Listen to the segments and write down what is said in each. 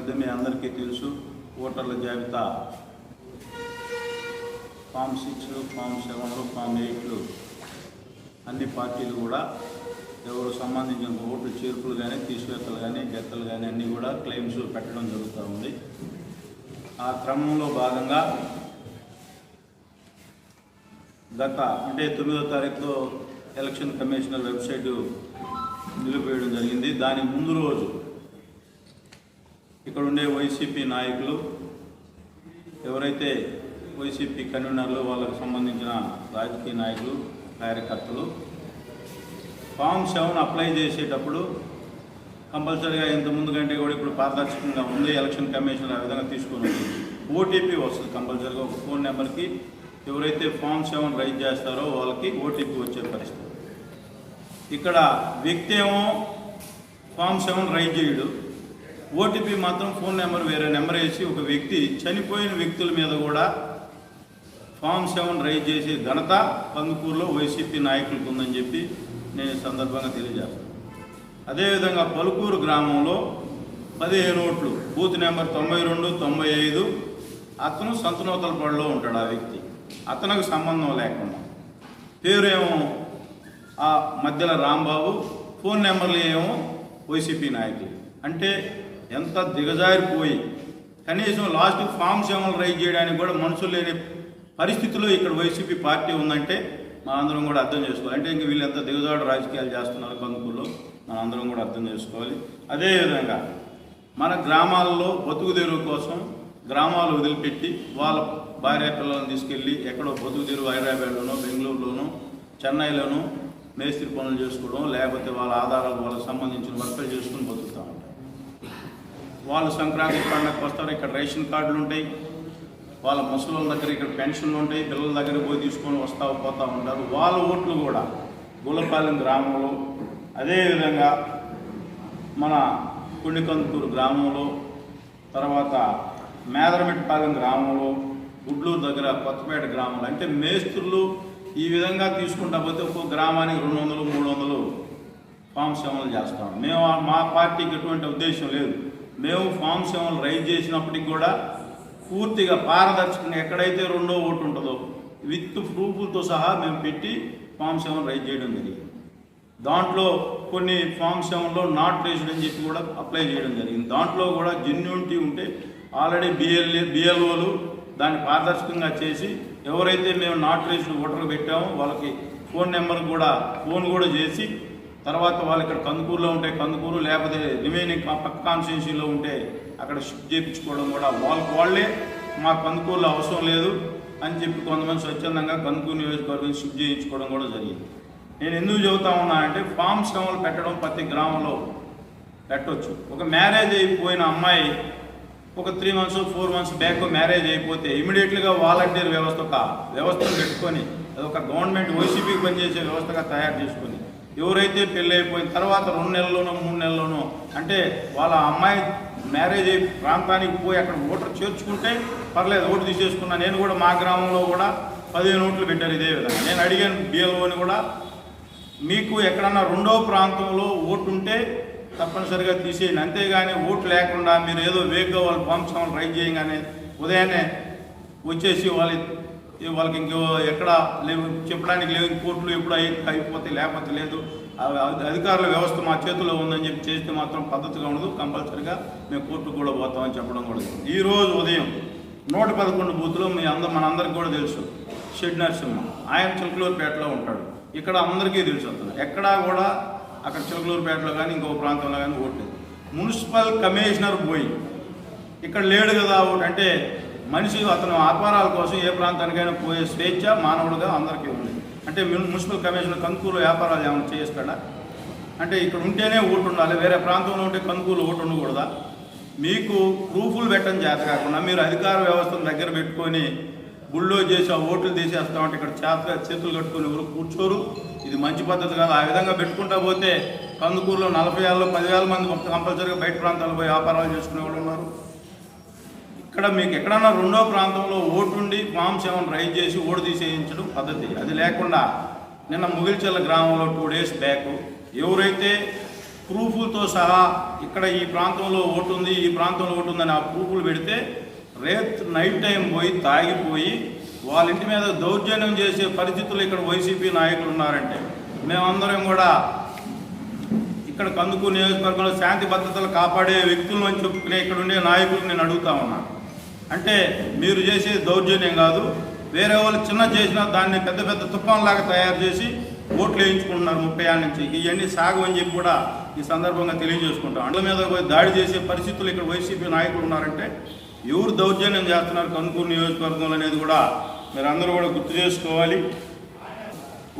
మధ్య మీ అందరికీ తెలుసు ఓటర్ల జాబితా. ఫామ్ సిక్స్లు ఫామ్ సెవెన్లు ఫామ్ ఎయిట్లు అన్ని పార్టీలు కూడా ఎవరు సంబంధించిన ఓట్లు చేర్పులు కానీ తీసివేతలు కానీ గెత్తలు కానీ అన్నీ కూడా క్లెయిమ్స్ పెట్టడం జరుగుతూ ఉంది. ఆ క్రమంలో భాగంగా గత అంటే తొమ్మిదో తారీఖులో ఎలక్షన్ కమిషనర్ వెబ్సైటు నిలిపేయడం జరిగింది. దాని ముందు రోజు ఇక్కడ ఉండే వైసీపీ నాయకులు ఎవరైతే వైసీపీ కన్వీనర్లు వాళ్ళకు సంబంధించిన రాజకీయ నాయకులు కార్యకర్తలు ఫామ్ సెవెన్ అప్లై చేసేటప్పుడు కంపల్సరీగా ఇంత ముందు కంటే కూడా ఇప్పుడు పారదర్శకంగా ఉంది. ఎలక్షన్ కమిషన్ ఆ విధంగా తీసుకొని వచ్చింది ఓటీపీ వస్తుంది కంపల్సరీగా ఒక ఫోన్ నెంబర్కి. ఎవరైతే ఫామ్ సెవెన్ రైజ్ చేస్తారో వాళ్ళకి ఓటీపీ వచ్చే పరిస్థితి. ఇక్కడ వ్యక్తి ఏమో ఫామ్ సెవెన్ రైజ్ చేయడు. ఓటీపీ మాత్రం ఫోన్ నెంబర్ వేరే నెంబర్ వేసి ఒక వ్యక్తి చనిపోయిన వ్యక్తుల మీద కూడా ఫామ్ సెవెన్ రైజ్ చేసే ఘనత కందుకూరులో వైసీపీ నాయకులకు ఉందని చెప్పి నేను సందర్భంగా తెలియజేస్తాను. అదేవిధంగా పలుకూరు గ్రామంలో పదిహేను ఓట్లు బూత్ నెంబర్ తొంభై రెండు తొంభై ఐదు అతను సంతనోతలపాడులో ఉంటాడు ఆ వ్యక్తి. అతనికి సంబంధం లేకుండా. పేరేమో ఆ మధ్యలో రాంబాబు ఫోన్ నెంబర్లు ఏమో వైసీపీ నాయకులు. అంటే ఎంత దిగజారిపోయి కనీసం లాస్ట్ ఫామ్ సేవలు రైజ్ చేయడానికి కూడా మనుషులు లేని పరిస్థితిలో ఇక్కడ వైసీపీ పార్టీ ఉందంటే మా అందరం కూడా అర్థం చేసుకోవాలి. అంటే ఇంక వీళ్ళు ఎంత దిగజాడు రాజకీయాలు చేస్తున్నారు కందుకూరులో మన అందరం కూడా అర్థం చేసుకోవాలి. అదేవిధంగా మన గ్రామాల్లో బతుకు కోసం గ్రామాలు వదిలిపెట్టి వాళ్ళ భార్య పిల్లలను తీసుకెళ్ళి ఎక్కడో బతుకు హైదరాబాద్లోనో బెంగళూరులోనో చెన్నైలోనో మేస్త్రి పనులు చేసుకోవడం లేకపోతే వాళ్ళ ఆధారాలు వాళ్ళకి సంబంధించిన వర్కులు చేసుకుని బతుకుతాము వాళ్ళు సంక్రాంతి పండగకు వస్తారు. ఇక్కడ రేషన్ కార్డులు ఉంటాయి. వాళ్ళ ముసలి దగ్గర ఇక్కడ పెన్షన్లు ఉంటాయి. పిల్లల దగ్గర పోయి తీసుకొని వస్తూ పోతూ ఉంటారు. వాళ్ళ ఓట్లు కూడా గులపాలెం గ్రామంలో అదేవిధంగా మన కుండికందుకూరు గ్రామంలో తర్వాత మేదరమెట్టపాలెం గ్రామంలో గుడ్లూరు దగ్గర కొత్తపేట గ్రామంలో అంటే మేస్త్రులు ఈ విధంగా తీసుకుంటా పోతే ఒక్కో గ్రామానికి రెండు వందలు మూడు వందలు ఫామ్ సేవలు చేస్తాం. మేము మా పార్టీకి ఎటువంటి ఉద్దేశం లేదు. మేము ఫామ్ సెవెన్ రైజ్ చేసినప్పటికి కూడా పూర్తిగా పారదర్శకంగా ఎక్కడైతే రెండో ఓటు ఉంటుందో విత్ ప్రూఫ్లతో సహా మేము పెట్టి ఫామ్ సెవెన్ రైజ్ చేయడం జరిగింది. దాంట్లో కొన్ని ఫామ్ సెవెన్లో నాట్ రేజ్డ్ అని చెప్పి కూడా అప్లై చేయడం జరిగింది. దాంట్లో కూడా జెన్యూనిటీ ఉంటే ఆల్రెడీ బిఎల్ఏ బిఎల్ఓలు దాన్ని పారదర్శకంగా చేసి ఎవరైతే మేము నాట్ రేజ్డ్ ఓటర్లు పెట్టామో వాళ్ళకి ఫోన్ నెంబర్ కూడా ఫోన్ కూడా చేసి తర్వాత వాళ్ళు ఇక్కడ కందుకూరులో ఉంటే కందుకూరు లేకపోతే రిమైనింగ్ పక్క కాన్స్టిట్యూన్సీలో ఉంటే అక్కడ షిఫ్ట్ చేయించుకోవడం కూడా వాళ్ళకి వాళ్ళే మా కందుకూరులో అవసరం లేదు అని చెప్పి కొంతమంది స్వచ్ఛందంగా కందుకూరు నియోజకవర్గం షిఫ్ట్ చేయించుకోవడం కూడా జరిగింది. నేను ఎందుకు చెబుతా ఉన్నా అంటే ఫామ్ శ్రమలు పెట్టడం ప్రతి గ్రామంలో పెట్టొచ్చు. ఒక మ్యారేజ్ అయిపోయిన అమ్మాయి ఒక three months four months back marriage అయిపోతే ఇమీడియట్లీగా వాలంటీర్ వ్యవస్థ ఒక వ్యవస్థను పెట్టుకొని అది ఒక గవర్నమెంట్ వైసీపీకి పనిచేసే వ్యవస్థగా తయారు చేసుకొని ఎవరైతే పెళ్ళి అయిపోయిన తర్వాత రెండు నెలల్లోనో మూడు నెలల్లోనో అంటే వాళ్ళ అమ్మాయి మ్యారేజ్ అయి ప్రాంతానికి పోయి అక్కడ ఓటర్ చేర్చుకుంటే పర్లేదు ఓటు తీసేసుకున్నా. నేను కూడా మా గ్రామంలో కూడా పదిహేను ఓట్లు పెట్టారు ఇదే విధంగా. నేను అడిగాను బిఎల్ఓని కూడా మీకు ఎక్కడన్నా రెండో ప్రాంతంలో ఓటు ఉంటే తప్పనిసరిగా తీసేయండి. అంతేగాని ఓటు లేకుండా మీరు ఏదో వేగ్గా వాళ్ళు పంపించడం రైట్ చేయగానే ఉదయాన్నే వచ్చేసి వాళ్ళ వాళ్ళకి ఇంకో ఎక్కడ లేవు చెప్పడానికి లేవు కోర్టులు ఎప్పుడు అయిపోతే లేకపోతే లేదు. అధికారుల వ్యవస్థ మా చేతిలో ఉందని చెప్పి చేస్తే మాత్రం పద్ధతిగా ఉండదు కంపల్సరిగా మేము కోర్టుకు కూడా పోతామని చెప్పడం కూడా ఈరోజు ఉదయం నూట పదకొండు బూతులు మీ అందరు మనందరికీ కూడా తెలుసు. షెడ్ నరసింహ ఆయన చిలకలూరుపేటలో ఉంటాడు. ఇక్కడ అందరికీ తెలుసు అతను. ఎక్కడా కూడా అక్కడ చిలకలూరుపేటలో కానీ ఇంకో ప్రాంతంలో కానీ ఓట్లేదు. మున్సిపల్ కమిషనర్ పోయి ఇక్కడ లేడు కదా ఓటు అంటే మనిషి అతను ఆత్మారాల కోసం ఏ ప్రాంతానికైనా పోయే స్వేచ్ఛ మానవుడుగా అందరికీ ఉంది. అంటే మున్సిపల్ కమిషన్ కందుకూరు వ్యాపారాలు ఏమైనా చేస్తాడా అంటే ఇక్కడ ఉంటేనే ఓటు ఉండాలి వేరే ప్రాంతంలో ఉంటే కందుకూరు ఓటు ఉండకూడదా? మీకు ప్రూఫ్లు పెట్టడం చేత కాకుండా మీరు అధికార వ్యవస్థను దగ్గర పెట్టుకొని గుళ్ళో చేసి ఆ ఓట్లు తీసేస్తామంటే ఇక్కడ చేత చేతులు కట్టుకొని ఎవరు కూర్చోరు? ఇది మంచి పద్ధతి కాదు. ఆ విధంగా పెట్టుకుంటా పోతే కందుకూరులో నలభై ఏళ్ళలో పదివేల మంది కంపల్సరీగా బయట ప్రాంతాలు పోయి వ్యాపారాలు చేసుకునే వాళ్ళు ఉన్నారు. ఇక్కడ మీకు ఎక్కడన్నా రెండో ప్రాంతంలో ఓటుండి ఫామ్ సెవెన్ రైజ్ చేసి ఓటు తీసేయించడం పద్ధతి. అది లేకుండా నిన్న ముగిల్చెల్ల గ్రామంలో టూ డేస్ బ్యాక్ ఎవరైతే ప్రూఫ్లతో సహా ఇక్కడ ఈ ప్రాంతంలో ఓటు ఉంది ఈ ప్రాంతంలో ఓటు ఉందని ఆ ప్రూఫ్లు పెడితే రేత్ నైట్ టైం పోయి తాగిపోయి వాళ్ళ ఇంటి మీద దౌర్జన్యం చేసే పరిస్థితులు ఇక్కడ వైసీపీ నాయకులు ఉన్నారంటే మేమందరం కూడా ఇక్కడ కందుకు నియోజకవర్గంలో శాంతి భద్రతలు కాపాడే వ్యక్తులను అని చెప్పుకునే ఇక్కడ ఉండే నాయకులు నేను అడుగుతా ఉన్నా. అంటే మీరు చేసే దౌర్జన్యం కాదు. వేరే వాళ్ళు చిన్న చేసినా దాన్ని పెద్ద పెద్ద తుఫాన్లాగా తయారు చేసి ఓట్లు వేయించుకుంటున్నారు ముప్పై ఏళ్ళ నుంచి. ఇవన్నీ సాగు అని చెప్పి కూడా ఈ సందర్భంగా తెలియజేసుకుంటాం. అండ్ల మీద పోయి దాడి చేసే పరిస్థితులు ఇక్కడ వైసీపీ నాయకులు ఉన్నారంటే ఎవరు దౌర్జన్యం చేస్తున్నారు? కనుకూరు నియోజకవర్గంలో అనేది కూడా మీరు అందరూ కూడా గుర్తు చేసుకోవాలి.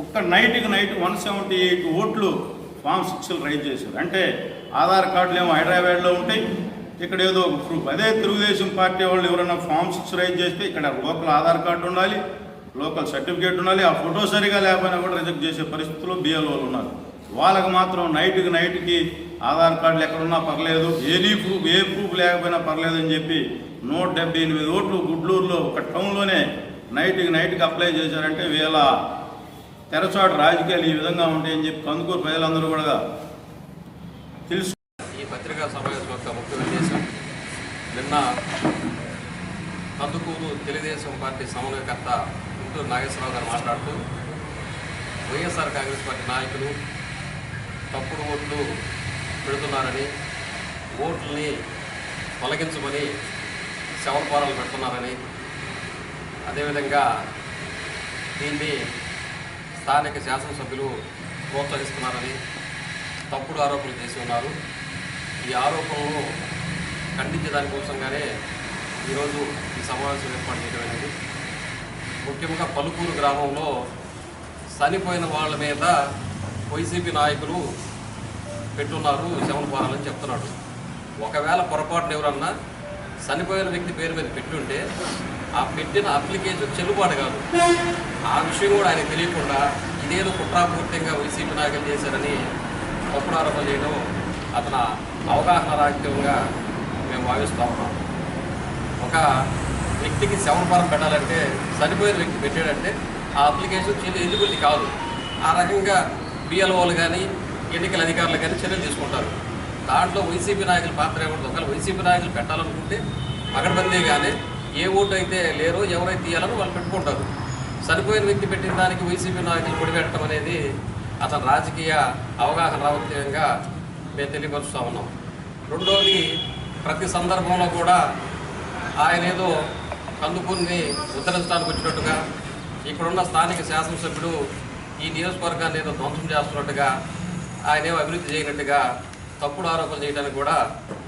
ఒక్క నైట్కి నైట్ వన్ సెవెంటీ ఎయిట్ ఓట్లు ఫామ్ సిక్స్లు రైజ్ చేశారు. అంటే ఆధార్ కార్డులు ఏమో హైదరాబాద్లో ఉంటాయి ఇక్కడ ఏదో ప్రూఫ్. అదే తెలుగుదేశం పార్టీ వాళ్ళు ఎవరైనా ఫామ్స్ సిక్స్ రైజ్ చేస్తే ఇక్కడ లోకల్ ఆధార్ కార్డు ఉండాలి లోకల్ సర్టిఫికేట్ ఉండాలి ఆ ఫోటో సరిగా లేకపోయినా కూడా రిజెక్ట్ చేసే పరిస్థితుల్లో బిఎల్ఓలు ఉన్నారు. వాళ్ళకి మాత్రం నైట్కి నైట్కి ఆధార్ కార్డులు ఎక్కడున్నా పర్లేదు ఏది ప్రూఫ్ ఏ ప్రూఫ్ లేకపోయినా పర్లేదు అని చెప్పి నూట డెబ్బై ఎనిమిది ఓట్లు గుడ్లూరులో ఒక టౌన్లోనే నైట్కి నైట్కి అప్లై చేశారంటే వీళ్ళ తెరచాటు రాజకీయాలు ఈ విధంగా ఉంటాయని చెప్పి కందుకూరు ప్రజలందరూ కూడా తెలుసు ఈ పత్రికా సమావేశం యొక్క ముఖ్య ఉద్దేశం ఉన్న కందుకూరు తెలుగుదేశం పార్టీ సమన్వయకర్త గుంటూరు నాగేశ్వరరావు గారు మాట్లాడుతూ వైఎస్ఆర్ కాంగ్రెస్ పార్టీ నాయకులు తప్పుడు ఓట్లు పెడుతున్నారని ఓట్లని తొలగించమని శవపారాలు పెడుతున్నారని అదేవిధంగా దీన్ని స్థానిక శాసనసభ్యులు ప్రోత్సహిస్తున్నారని తప్పుడు ఆరోపణలు చేసి ఉన్నారు. ఈ ఆరోపణలు ఖండించే దానికోసంగానే ఈరోజు ఈ సమావేశం ఏర్పాటు చేయడం ముఖ్యంగా పలుకూరు గ్రామంలో చనిపోయిన వాళ్ళ మీద వైసీపీ నాయకులు పెట్టున్నారు శవనపారాలని చెప్తున్నాడు. ఒకవేళ పొరపాటున ఎవరన్నా చనిపోయిన వ్యక్తి పేరు మీద పెట్టుంటే ఆ పెట్టిన అప్లికేషన్ చెల్లుబాటు కాదు. ఆ విషయం కూడా ఆయన తెలియకుండా ఇదేదో కుట్రాపూర్తిగా వైసీపీ నాయకులు చేశారని తప్పుడు ఆరోపణ చేయడం అతను అవగాహన రాహిత్యంగా మేము భావిస్తూ ఉన్నాం. ఒక వ్యక్తికి సెవెన్ ఫారం పెట్టాలంటే చనిపోయిన వ్యక్తి పెట్టాడంటే ఆ అప్లికేషన్ చెల్లి ఎలిజిబిలిటీ కాదు. ఆ రకంగా బిఎల్ఓలు కానీ ఎన్నికల అధికారులు కానీ చర్యలు తీసుకుంటారు. దాంట్లో వైసీపీ నాయకుల పాత్ర ఏముంటుంది? ఒకవేళ వైసీపీ నాయకులు పెట్టాలనుకుంటే పగడబందీగానే ఏ ఓటు అయితే లేరో ఎవరైతే తీయాలని వాళ్ళు పెట్టుకుంటారు. చనిపోయిన వ్యక్తి పెట్టిన దానికి వైసీపీ నాయకులు పొడిపెట్టడం అనేది అతని రాజకీయ అవగాహన రావత్యంగా మేము తెలియపరుస్తూ ఉన్నాం. రెండోది ప్రతి సందర్భంలో కూడా ఆయన ఏదో కందుకూరిని ఉద్ధరించడానికి వచ్చినట్టుగా ఇక్కడున్న స్థానిక శాసనసభ్యుడు ఈ నియోజకవర్గాన్ని ఏదో ధ్వంసం చేస్తున్నట్టుగా ఆయన ఏమో అభివృద్ధి చేయనట్టుగా తప్పుడు ఆరోపణలు చేయడానికి కూడా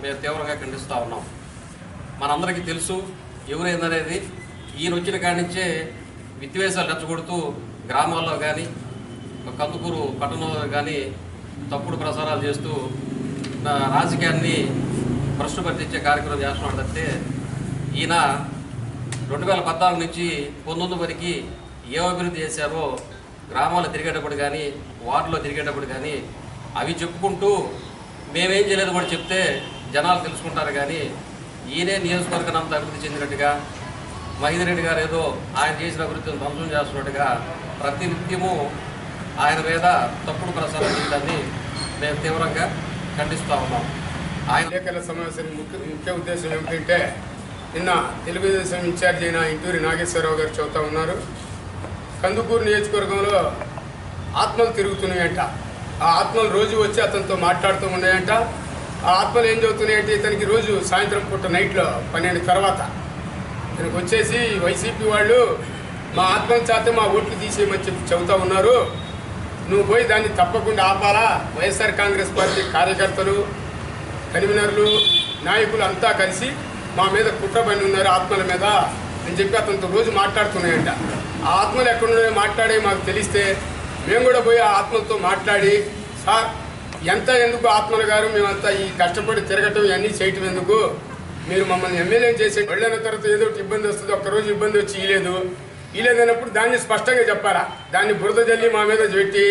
మేము తీవ్రంగా ఖండిస్తూ ఉన్నాం. మనందరికీ తెలుసు ఎవరైందనేది ఈయన వచ్చిన కానించే నుంచే విద్వేషాలు రెచ్చగొడుతూ గ్రామాల్లో కానీ కందుకూరు పట్టణంలో కానీ తప్పుడు ప్రసారాలు చేస్తూ రాజకీయాన్ని ప్రశ్న పరిచే కార్యక్రమం చేస్తున్నాడు ఈయన రెండు వేల పద్నాలుగు నుంచి పంతొమ్మిది వరకు ఏ అభివృద్ధి చేశారో గ్రామాలు తిరిగేటప్పుడు కానీ వార్డులో తిరిగేటప్పుడు కానీ అవి చెప్పుకుంటూ మేమేం చేయలేదు కూడా చెప్తే జనాలు తెలుసుకుంటారు కానీ ఈయనే నియోజకవర్గం అంతా అభివృద్ధి చెందినట్టుగా మహిదరెడ్డి గారు ఏదో ఆయన చేసిన అభివృద్ధిని ధ్వంసం చేస్తున్నట్టుగా ప్రతి నిత్యము ఆయన మీద తప్పుడు ప్రసారం చేయడాన్ని మేము తీవ్రంగా ఖండిస్తూ ఉన్నాం. ఆయన విలేకరుల సమావేశం ముఖ్య ముఖ్య ఉద్దేశం ఏమిటంటే నిన్న తెలుగుదేశం ఇన్ఛార్జ్ అయిన ఇంటూరి నాగేశ్వరరావు గారు చెబుతా ఉన్నారు. కందుకూరు నియోజకవర్గంలో ఆత్మలు తిరుగుతున్నాయంట. ఆ ఆత్మలు రోజు వచ్చి అతనితో మాట్లాడుతూ ఉన్నాయంట. ఆ ఆత్మలు ఏం చెబుతున్నాయంటే ఇతనికి రోజు సాయంత్రం పూట నైట్లో పన్నెండు తర్వాత ఇతనికి వచ్చేసి వైసీపీ వాళ్ళు మా ఆత్మల చేత మా ఓట్లు తీసేయమని చెప్పి చెబుతా ఉన్నారు. నువ్వు పోయి దాన్ని తప్పకుండా ఆపాలా? వైఎస్ఆర్ కాంగ్రెస్ పార్టీ కార్యకర్తలు కన్వీనర్లు నాయకులు అంతా కలిసి మా మీద కుట్ర పని ఉన్నారు ఆత్మల మీద. అని చెప్పి అతనితో రోజు మాట్లాడుతున్నాయంట. ఆ ఆత్మలు ఎక్కడున్నాయో మాట్లాడే మాకు తెలిస్తే మేము కూడా పోయి ఆ ఆత్మలతో మాట్లాడి సార్ ఎంత ఎందుకు ఆత్మలు గారు? మేమంతా ఈ కష్టపడి తిరగటం ఇవన్నీ చేయటం ఎందుకు? మీరు మమ్మల్ని ఎమ్మెల్యే చేసే వెళ్ళిన తర్వాత ఏదో ఒకటి ఇబ్బంది వస్తుంది ఒక్కరోజు ఇబ్బంది వచ్చి ఇలేదు ఇలేదన్నప్పుడు దాన్ని స్పష్టంగా చెప్పారా దాన్ని బురద జల్లి మా మీద పెట్టి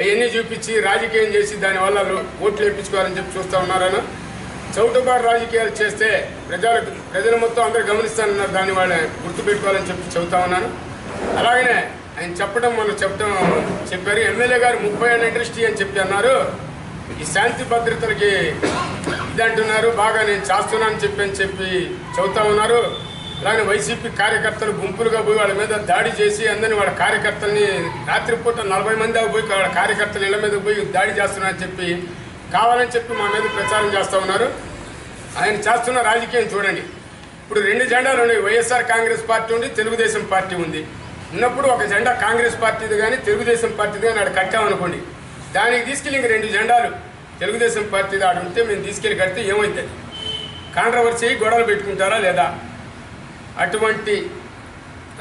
అవన్నీ చూపించి రాజకీయం చేసి దానివల్ల ఓట్లు వేయించుకోవాలని చెప్పి చూస్తూ ఉన్నారని చౌటుబారు రాజకీయాలు చేస్తే ప్రజలకు ప్రజలు మొత్తం అందరూ గమనిస్తానన్నారు. దాన్ని వాళ్ళ గుర్తుపెట్టుకోవాలని చెప్పి చెబుతా ఉన్నాను. అలాగనే ఆయన చెప్పడం మనం చెప్పడం చెప్పారు. ఎమ్మెల్యే గారు ముప్పై ఏళ్ళ ఇండస్ట్రీ అని చెప్పి అన్నారు. ఈ శాంతి భద్రతలకి ఇది అంటున్నారు. బాగా నేను చేస్తున్నానని చెప్పి అని చెప్పి చెబుతా ఉన్నారు. అలాగే వైసీపీ కార్యకర్తలు గుంపులుగా పోయి వాళ్ళ మీద దాడి చేసి అందరిని వాళ్ళ కార్యకర్తల్ని రాత్రిపూట నలభై మంది పోయి వాళ్ళ కార్యకర్తలు ఇళ్ళ మీద పోయి దాడి చేస్తున్నారని చెప్పి కావాలని చెప్పి మా మీద ప్రచారం చేస్తూ ఉన్నారు. ఆయన చేస్తున్న రాజకీయం చూడండి. ఇప్పుడు రెండు జెండాలు ఉన్నాయి. వైఎస్ఆర్ కాంగ్రెస్ పార్టీ ఉంది తెలుగుదేశం పార్టీ ఉంది. ఉన్నప్పుడు ఒక జెండా కాంగ్రెస్ పార్టీది కానీ తెలుగుదేశం పార్టీది కానీ ఆడ కట్టామనుకోండి దానికి తీసుకెళ్ళి ఇంక రెండు జెండాలు తెలుగుదేశం పార్టీది ఆడ ఉంటే మేము తీసుకెళ్ళి కడితే ఏమవుతుంది కాంట్రవర్సీ గొడవలు పెట్టుకుంటారా లేదా? అటువంటి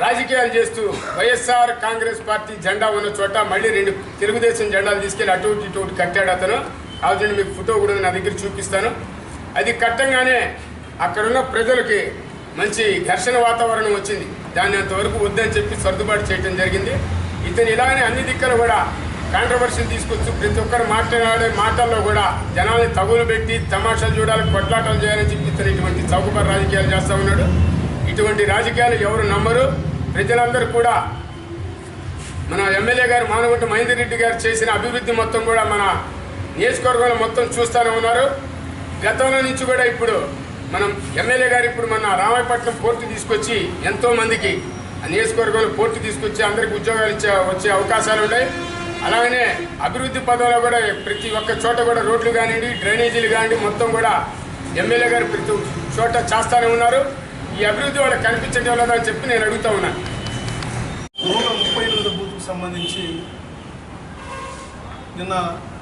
రాజకీయాలు చేస్తూ వైఎస్ఆర్ కాంగ్రెస్ పార్టీ జెండా ఉన్న చోట మళ్ళీ రెండు తెలుగుదేశం జెండాలు తీసుకెళ్ళి అటు ఇటు కట్టాడు అతను. కావాలంటే మీకు ఫోటో కూడా నా దగ్గర చూపిస్తాను. అది కట్టంగానే అక్కడున్న ప్రజలకి మంచి ఘర్షణ వాతావరణం వచ్చింది. దాన్ని అంతవరకు వద్దని చెప్పి సర్దుబాటు చేయడం జరిగింది. ఇతను ఇలాగనే అన్ని దిక్కలు కూడా కాంట్రవర్సీలు తీసుకొచ్చు ప్రతి ఒక్కరు మాట్లాడే మాటల్లో కూడా జనాల్ని తగులు పెట్టి తమాషాలు చూడాలి కొట్లాటలు చేయాలని చెప్పి ఇతను ఇటువంటి చౌకబారు రాజకీయాలు చేస్తూ ఉన్నాడు. ఇటువంటి రాజకీయాలు ఎవరు నమ్మరు. ప్రజలందరూ కూడా మన ఎమ్మెల్యే గారు మానగుంట మహేందర్ రెడ్డి గారు చేసిన అభివృద్ధి మొత్తం కూడా మన నియోజకవర్గంలో మొత్తం చూస్తూనే ఉన్నారు. గతంలో నుంచి కూడా ఇప్పుడు మనం ఎమ్మెల్యే గారు ఇప్పుడు మన రామాయపట్నం పోర్టు తీసుకొచ్చి ఎంతో మందికి ఆ నియోజకవర్గంలో పోర్టు తీసుకొచ్చి అందరికి ఉద్యోగాలు ఇచ్చే వచ్చే అవకాశాలు ఉన్నాయి. అలాగనే అభివృద్ధి పదంలో కూడా ప్రతి ఒక్క చోట కూడా రోడ్లు కానివ్వండి డ్రైనేజీలు కానివ్వండి మొత్తం కూడా ఎమ్మెల్యే గారు ప్రతి చోట చేస్తానే ఉన్నారు. ఈ అభివృద్ధి వాళ్ళకి కనిపించడం లేదని చెప్పి నేను అడుగుతా ఉన్నాను నూట ముప్పై ఎనిమిది బూత్కు సంబంధించి నిన్న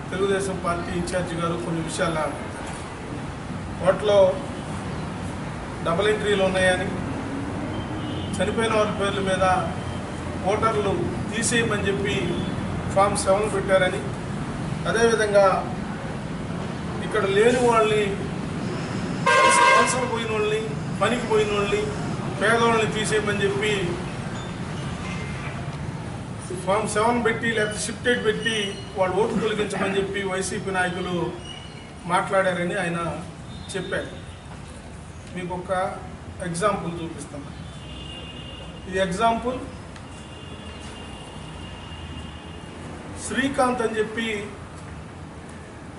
తెలుగుదేశం పార్టీ ఇన్ఛార్జి గారు కొన్ని విషయాలు వాటిలో డబుల్ ఎంట్రీలు ఉన్నాయని చనిపోయిన వారి పేర్ల మీద ఓటర్లు తీసేయమని చెప్పి ఫామ్ సెవెన్ పెట్టారని అదేవిధంగా ఇక్కడ లేని వాళ్ళని అవసరం పోయిన వాళ్ళని పనికి పోయిన వాళ్ళని పేదవాళ్ళని తీసేయమని చెప్పి ఫామ్ సెవెన్ పెట్టి లేకపోతే షిఫ్టెడ్ పెట్టి వాళ్ళు ఓట్లు తొలగించమని చెప్పి వైసీపీ నాయకులు మాట్లాడారని ఆయన చెప్పారు. మీకు ఒక ఎగ్జాంపుల్ చూపిస్తాను ఈ ఎగ్జాంపుల్ శ్రీకాంత్ అని చెప్పి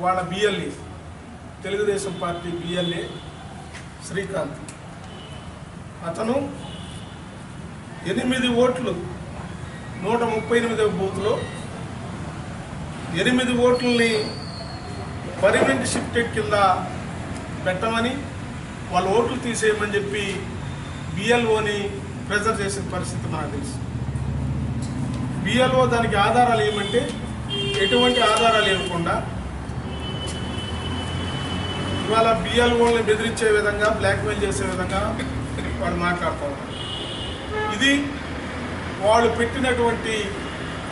వాళ్ళ BLA Telugu Desam party BLA Srikanth. అతను ఎనిమిది ఓట్లు నూట ముప్పై ఎనిమిదవ బూత్లో ఎనిమిది ఓట్లని పర్మనెంట్ షిఫ్టెడ్ కింద పెట్టమని వాళ్ళ ఓట్లు తీసేయమని చెప్పి బిఎల్ఓని ప్రెజర్ చేసిన పరిస్థితి నాకు తెలుసు. బిఎల్ఓ దానికి ఆధారాలు ఏమంటే ఎటువంటి ఆధారాలు ఇవ్వకుండా ఇవాళ బిఎల్ఓని బెదిరించే విధంగా బ్లాక్మెయిల్ చేసే విధంగా వాళ్ళు మాట్లాడుతూ ఉన్నారు. ఇది వాళ్ళు పెట్టినటువంటి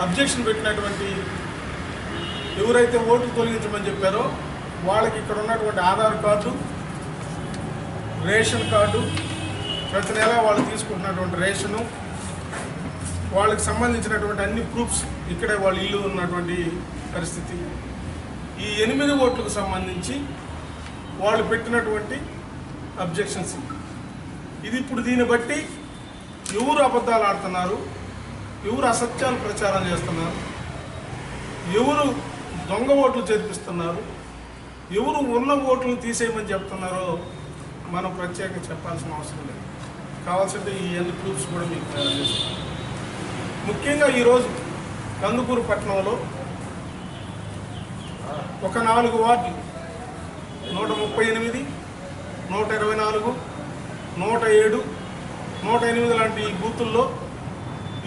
అబ్జెక్షన్ పెట్టినటువంటి ఎవరైతే ఓట్లు తొలగించమని చెప్పారో వాళ్ళకి ఇక్కడ ఉన్నటువంటి ఆధార్ కార్డు రేషన్ కార్డు ప్రతి నెల వాళ్ళు తీసుకుంటున్నటువంటి రేషను వాళ్ళకి సంబంధించినటువంటి అన్ని ప్రూఫ్స్ ఇక్కడే వాళ్ళ ఇల్లు ఉన్నటువంటి పరిస్థితి. ఈ ఎనిమిది ఓట్లకు సంబంధించి వాళ్ళు పెట్టినటువంటి అబ్జెక్షన్స్ ఇది ఇప్పుడు దీన్ని బట్టి ఎవరు అబద్ధాలు ఆడుతున్నారు? ఎవరు అసత్యాలు ప్రచారం చేస్తున్నారు? ఎవరు దొంగ ఓట్లు చేర్పిస్తున్నారు? ఎవరు ఉన్న ఓట్లు తీసేయమని చెప్తున్నారో మనం ప్రత్యేకంగా చెప్పాల్సిన అవసరం లేదు. కావాల్సింటే ఈ ఎన్ని ప్రూఫ్స్ కూడా మీకు తయారు చేస్తాం. ముఖ్యంగా ఈరోజు కందుకూరు పట్టణంలో ఒక నాలుగు వార్డులు నూట ముప్పై ఎనిమిది నూట ఇరవై నాలుగు నూట ఏడు నూట ఎనిమిది లాంటి ఈ బూతుల్లో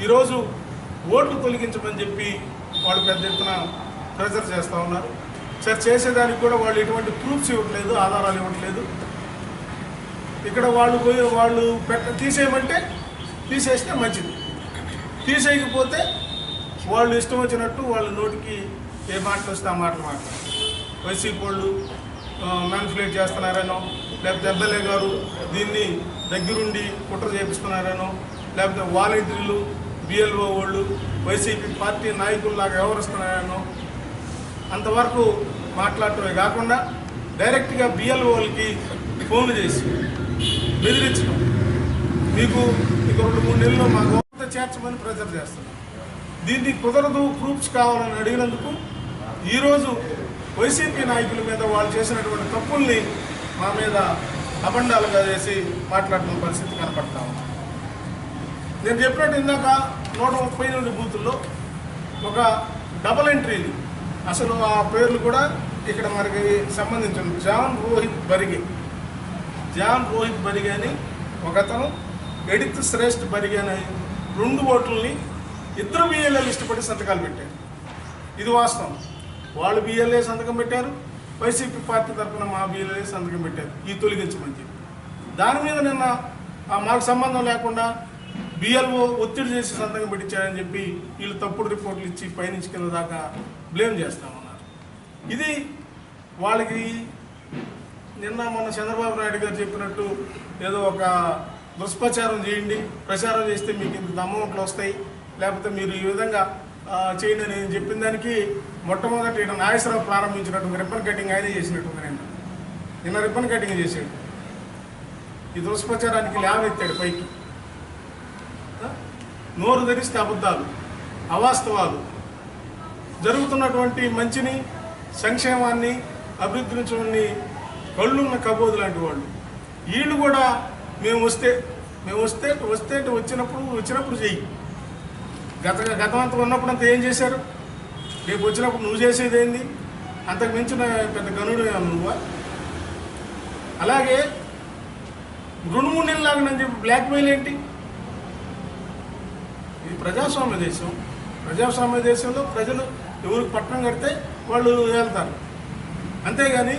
ఈరోజు ఓట్లు తొలగించమని చెప్పి వాళ్ళు పెద్ద ఎత్తున ప్రెజర్ చేస్తూ ఉన్నారు. సార్ చేసేదానికి కూడా వాళ్ళు ఎటువంటి ప్రూఫ్స్ ఇవ్వట్లేదు ఆధారాలు ఇవ్వట్లేదు. ఇక్కడ వాళ్ళు పోయి వాళ్ళు పెట్ట తీసేయమంటే తీసేస్తే మంచిది. తీసేయకపోతే వాళ్ళు ఇష్టం వచ్చినట్టు వాళ్ళ నోటికి ఏ మాటలు వస్తే ఆ మాటలు మాట్లాడారు వైసీపీ వాళ్ళు మ్యానిపులేట్ చేస్తున్నారనో లేకపోతే ఎమ్మెల్యే గారు దీన్ని దగ్గరుండి కుట్ర చేపిస్తున్నారనో లేకపోతే వాలంటీర్లు బిఎల్ఓ వాళ్ళు వైసీపీ పార్టీ నాయకుల్లాగా వ్యవహరిస్తున్నారనో అంతవరకు మాట్లాడటమే కాకుండా డైరెక్ట్గా బిఎల్ఓలకి ఫోన్లు చేసి బెదిరించడం మీకు ఇక రెండు మూడు నెలల్లో మా గవర్నమెంట్ చేర్చమని ప్రెజర్ చేస్తున్నాం. దీన్ని కుదరదు ప్రూఫ్స్ కావాలని అడిగినందుకు ఈరోజు వైసీపీ నాయకుల మీద వాళ్ళు చేసినటువంటి తప్పుల్ని మా మీద అబండాలుగా చేసి మాట్లాడుతున్న పరిస్థితి కనపడతా ఉంది. నేను చెప్పినట్టు ఇందాక నూట ముప్పై ఎనిమిది బూతుల్లో ఒక డబల్ ఎంట్రీలు అసలు ఆ పేర్లు కూడా ఇక్కడ మనకి సంబంధించింది. జాన్ రోహిత్ బరిగే. జాన్ రోహిత్ బరిగే అని ఒకతను ఎడిత్ శ్రేష్ఠ్ బరిగే అని రెండు ఓట్లని ఇద్దరు బిఎల్ఏలు ఇష్టపడి సంతకాలు పెట్టారు. ఇది వాస్తవం. వాళ్ళు బిఎల్ఏ సంతకం పెట్టారు వైసీపీ పార్టీ తరఫున మా బిఎల్ఏ సంతకం పెట్టారు. ఈ తొలగించమని చెప్పి. దాని మీద నిన్న ఆ మాకు సంబంధం లేకుండా బిఎల్ఓ ఒత్తిడి చేసి సంతకం పెట్టించారని చెప్పి వీళ్ళు తప్పుడు రిపోర్ట్లు ఇచ్చి పైనుంచి కింద దాకా బ్లేమ్ చేస్తామన్నారు. ఇది వాళ్ళకి నిన్న మొన్న చంద్రబాబు నాయుడు గారు చెప్పినట్టు ఏదో ఒక దుష్ప్రచారం చేయండి ప్రచారం చేస్తే మీకు ఇంత అమౌంట్లు వస్తాయి. లేకపోతే మీరు ఈ విధంగా చేయండి నేను చెప్పిన దానికి మొట్టమొదటి ఈయన నాగేశ్వరరావు ప్రారంభించినట్టు రిబ్బన్ కటింగ్ ఆయనే చేసినట్టుంది నిన్న. నిన్న రిబ్బన్ కటింగ్ చేసాడు ఈ దుష్ప్రచారానికి ల్యాబ్ ఎత్తాడు పైకి. నోరు ధరిస్తే అబద్ధాలు అవాస్తవాలు. జరుగుతున్నటువంటి మంచిని సంక్షేమాన్ని అభివృద్ధిని చూడని కళ్ళున్న కబోదు లాంటి వాళ్ళు. వీళ్ళు కూడా మేము వస్తే మేము వస్తే వస్తే వచ్చినప్పుడు వచ్చినప్పుడు చెయ్యి. గత గతమంతా ఉన్నప్పుడు అంతా ఏం చేశారు? రేపు వచ్చినప్పుడు నువ్వు చేసేది ఏంది? అంతకు మించిన పెద్ద గనుడు నువ్వా? అలాగే రెండు మూడు నెలలు లాగనని చెప్పి బ్లాక్మెయిల్ ఏంటి? ఇది ప్రజాస్వామ్య దేశం. ప్రజాస్వామ్య దేశంలో ప్రజలు ఎవరికి పట్టణం కడితే వాళ్ళు వెళ్తారు. అంతేగాని